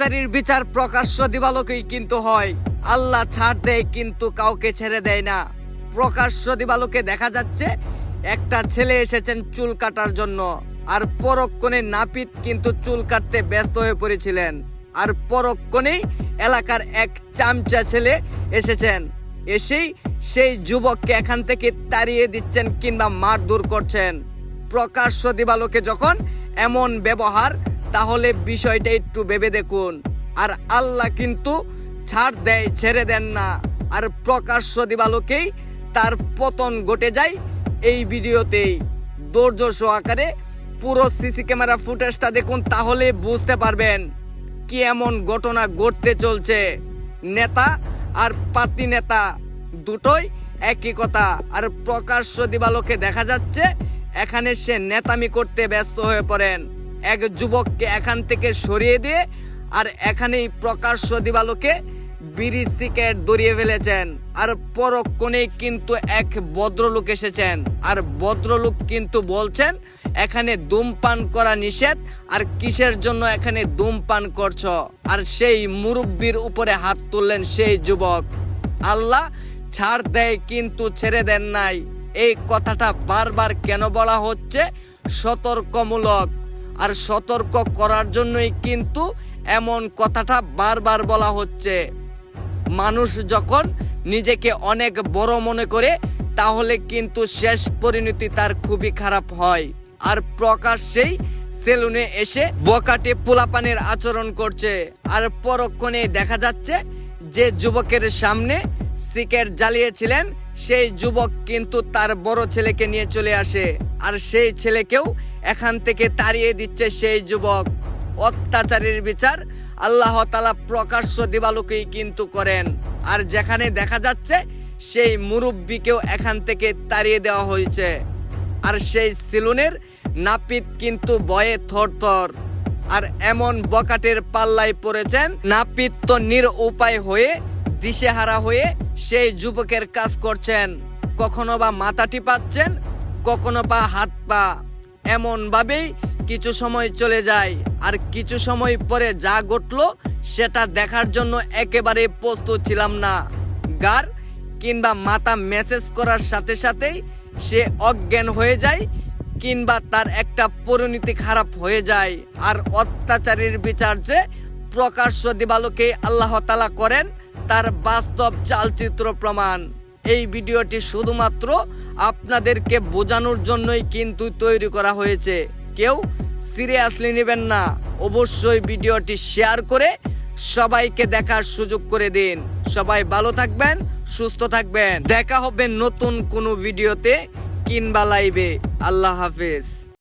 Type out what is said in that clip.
অত্যাচারীর বিচার প্রকাশ্য দিবালোকেই কিন্তু হয়। আল্লাহ ছাড় দেয় কিন্তু কাউকে ছেড়ে দেয় না। প্রকাশ্য দিবালোকে দেখা যাচ্ছে, একটা ছেলে এসেছেন চুল কাটার জন্য। আর পরক্ষণে নাপিত কিন্তু চুল কাটতে ব্যস্ত হয়ে পড়েছিলেন। আর পরক্ষণেই এলাকার এক চামচা ছেলে এসেছেন। এসেই সেই যুবককে এখান থেকে তাড়িয়ে দিচ্ছেন কিংবা মারধর করছেন। প্রকাশ্য দিবালোকে যখন এমন ব্যবহার তাহলে বিষয়টা একটু ভেবে দেখুন। আর আল্লাহ কিন্তু ছাড় দেয়, ছেড়ে দেন না। আর প্রকাশ্য দিবালোকেই তার পতন ঘটে যায় এই ভিডিওতেই। ধৈর্য সহকারে পুরো সিসি ক্যামেরা ফুটেজটা দেখুন, তাহলে বুঝতে পারবেন কি এমন ঘটনা ঘটতে চলছে। নেতা আর পাতি নেতা দুটোই একই কথা। আর প্রকাশ্য দিবালোকে দেখা যাচ্ছে, এখানে সে নেতামি করতে ব্যস্ত হয়ে পড়েন। এক যুবককে এখান থেকে সরিয়ে দিয়ে আর এখানেই প্রকাশ্য দিবালোকে বিড়ি সিগারেট দড়িয়ে ফেলেছেন। আর পরক্ষণেই কিন্তু এক ভদ্রলোক এসেছেন। আর ভদ্রলোক কিন্তু বলছেন, এখানে ধূমপান করা নিষেধ, আর কিসের জন্য এখানে ধূমপান করছ? আর সেই মুরব্বীর উপরে হাত তুললেন সেই যুবক। আল্লাহ ছাড় দেয় কিন্তু ছেড়ে দেন নাই। এই কথাটা বারবার কেন বলা হচ্ছে? সতর্কমূলক। আর সতর্ক করার জন্যই কিন্তু এমন কথাটা বারবার বলা হচ্ছে। মানুষ যখন নিজেকে অনেক বড় মনে করে, তাহলে কিন্তু শেষ পরিণতি তার খুবই খারাপ হয়। আর প্রকাশ্যেই সেলুনে এসে বকাটে পোলাপানের আচরণ করছে। আর পরক্ষণে দেখা যাচ্ছে যে যুবকের সামনে সিকেট জ্বালিয়েছিলেন, সেই যুবক কিন্তু তার বড় ছেলেকে নিয়ে চলে আসে। আর সেই ছেলেকেও এখান থেকে তাড়িয়ে দিচ্ছে সেই যুবক। অত্যাচারের বিচার আল্লাহ তালা প্রকাশ্য দিবালোকেই কিন্তু করেন। আর যেখানে দেখা যাচ্ছে, সেই মুরব্বীকেও এখান থেকে তাড়িয়ে দেওয়া হয়েছে। আর সেই সিলুনের নাপিত কিন্তু ভয়ে থরথর। আর এমন বকাটের পাল্লায় পড়েছেন, নাপিত তো নির উপায় হয়ে, দিশেহারা হয়ে সেই যুবকের কাজ করছেন। কখনো বা মাথা টিপাচ্ছেন, কখনো বা হাত পা। এমন ভাবেই কিছু সময় চলে যায় আর কিছু সময় পরে যা ঘটলো সেটা দেখার জন্য একেবারে প্রস্তুত ছিলাম না। গার কিংবা মাথা মেসেজ করার সাথে সাথেই সে অজ্ঞান হয়ে যায় কিংবা তার একটা পরিণতি খারাপ হয়ে যায় আর অত্যাচারীর বিচার যে প্রকাশ্য দিবালোকে আল্লাহ তালা করেন তার বাস্তব চালচিত্র প্রমাণ। এই ভিডিওটি শুধুমাত্র আপনাদেরকে বোঝানোর জন্যই কিন্তু তৈরি করা হয়েছে। কেউ সিরিয়াসলি নেবেন না। অবশ্যই ভিডিওটি শেয়ার করে সবাইকে দেখার সুযোগ করে দিন। সবাই ভালো থাকবেন, সুস্থ থাকবেন। দেখা হবে নতুন কোনো ভিডিওতে কিনবা লাইভে আল্লাহ হাফেজ।